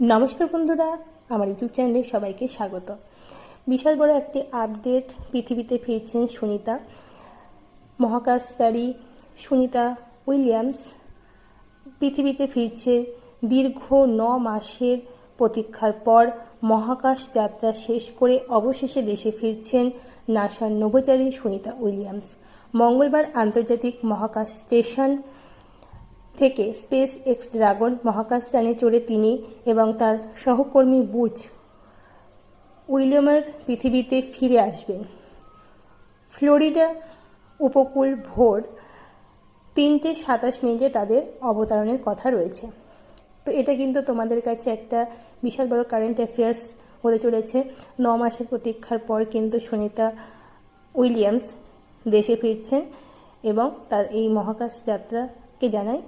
নমস্কার বন্ধুরা, আমার ইউটিউব চ্যানেলে সবাইকে স্বাগত। বিশাল বড় একটি আপডেট পৃথিবীতে ফিরছেন সুনিতা মহাকাশচারী সুনিতা উইলিয়ামস। পৃথিবীতে ফিরছে দীর্ঘ ন মাসের প্রতীক্ষার পর মহাকাশ যাত্রা শেষ করে অবশেষে দেশে ফিরছেন নাসার নভোচারী সুনিতা উইলিয়ামস। মঙ্গলবার আন্তর্জাতিক মহাকাশ স্টেশন থেকে স্পেস এক্স ড্রাগন মহাকাশযানে চড়ে তিনি এবং তার সহকর্মী বুচ উইলিয়ামের পৃথিবীতে ফিরে আসবেন। ফ্লোরিডা উপকূল ভোর তিনটে সাতাশ মিনিটে তাদের অবতারণের কথা রয়েছে। তো এটা কিন্তু তোমাদের কাছে একটা বিশাল বড় কারেন্ট অ্যাফেয়ার্স হতে চলেছে। ন মাসের প্রতীক্ষার পর কিন্তু সুনিতা উইলিয়ামস দেশে ফিরছেন এবং তার এই মহাকাশ যাত্রাকে জানাই